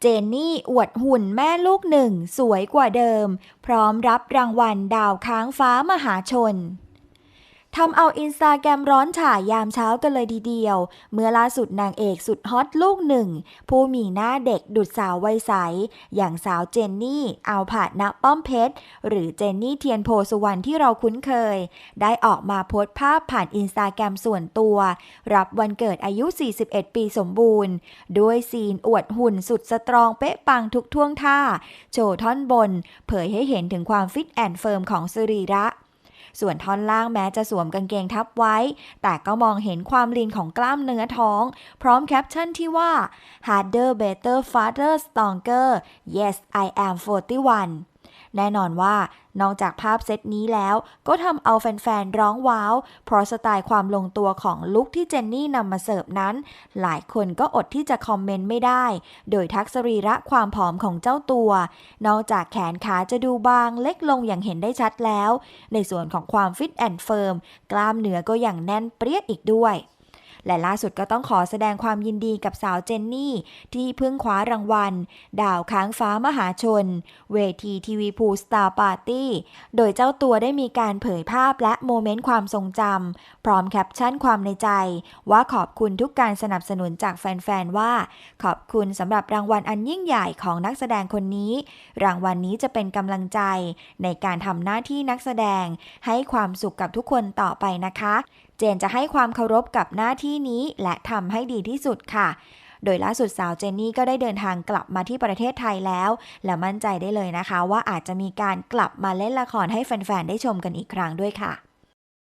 เจนนี่อวดหุ่นแม่ลูกหนึ่งสวยกว่าเดิม พร้อมรับรางวัลดาวค้างฟ้ามหาชน ทำเอาอินสตาแกรมร้อนฉ่ายยามเช้ากันเลยทีเดียว เมื่อล่าสุดนางเอกสุดฮอตลูกหนึ่ง ผู้มีหน้าเด็กดุดสาววัยใส อย่างสาวเจนนี่เอาผาดณป้อมเพชร หรือเจนนี่เทียนโพสุวรรณที่เราคุ้นเคย ได้ออกมาโพสต์ภาพผ่านอินสตาแกรมส่วนตัว รับวันเกิดอายุ 41 ปีสมบูรณ์ ด้วยซีนอวดหุ่นสุดสตรองเป๊ะปังทุกท่วงท่า โชว์ท่อนบน เผยให้เห็นถึงความฟิตแอนด์เฟิร์มของสรีระ ส่วนท่อนล่างแม้จะสวมกางเกงทับไว้ แต่ก็มองเห็นความลีนของกล้ามเนื้อท้อง พร้อมแคปชั่นที่ว่า harder better faster stronger yes I am 41 แน่นอนว่านอกจากภาพเซตนี้แล้ว ก็ทำเอาแฟนๆ ร้องว้าว เพราะสไตล์ความลงตัวของลุคที่เจนนี่นำมาเสิร์ฟนั้น หลายคนก็อดที่จะคอมเมนต์ไม่ได้ โดยทักษรีระความผอมของเจ้าตัว นอกจากแขนขาจะดูบางเล็กลงอย่างเห็นได้ชัดแล้ว ในส่วนของความฟิตแอนด์เฟิร์มกล้ามเนื้อก็อย่างแน่นเปรี้ยอีกด้วย และล่าสุดก็ต้องขอแสดงความยินดีกับสาวเจนนี่ ที่เพิ่งคว้ารางวัล ดาวค้างฟ้ามหาชน เวทีทีวีพูสตาร์ปาร์ตี้ โดยเจ้าตัวได้มีการเผยภาพและโมเมนต์ความทรงจำพร้อมแคปชั่นความในใจ ว่าขอบคุณทุกการสนับสนุนจากแฟน ๆ ว่า ขอบคุณสำหรับรางวัลอันยิ่งใหญ่ของนักแสดงคนนี้ รางวัลนนี้จะเป็นกำลังใจ ในการทำหน้าที่นักแสดงให้ความสุขกับทุกคนต่อไปนะคะ เจนจะให้ความเคารพกับหน้าที่นี้และทำให้ดีที่สุดค่ะ โดยล่าสุดสาวเจนนี่ก็ได้เดินทางกลับมาที่ประเทศไทยแล้ว และมั่นใจได้เลยนะคะ ว่าอาจจะมีการกลับมาเล่นละครให้แฟนๆได้ชมกันอีกครั้งด้วยค่ะ